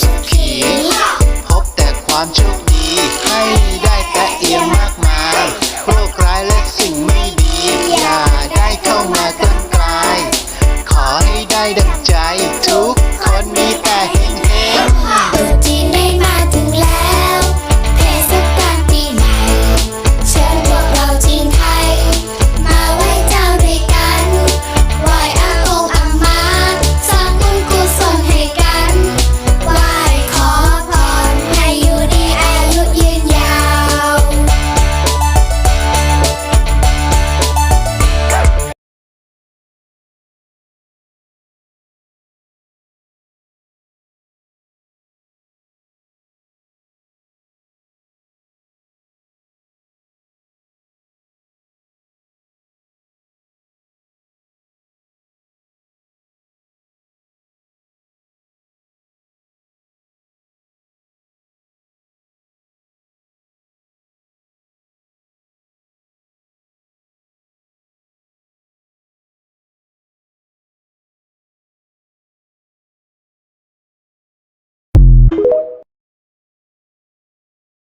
สุผีพบแต่ความโชคดีให้ได้แต่เอียงมากมายโรคร้ายและสิ่งไม่ดี อย่าได้เข้ามาตั้งกลาย ขอให้ได้ดัง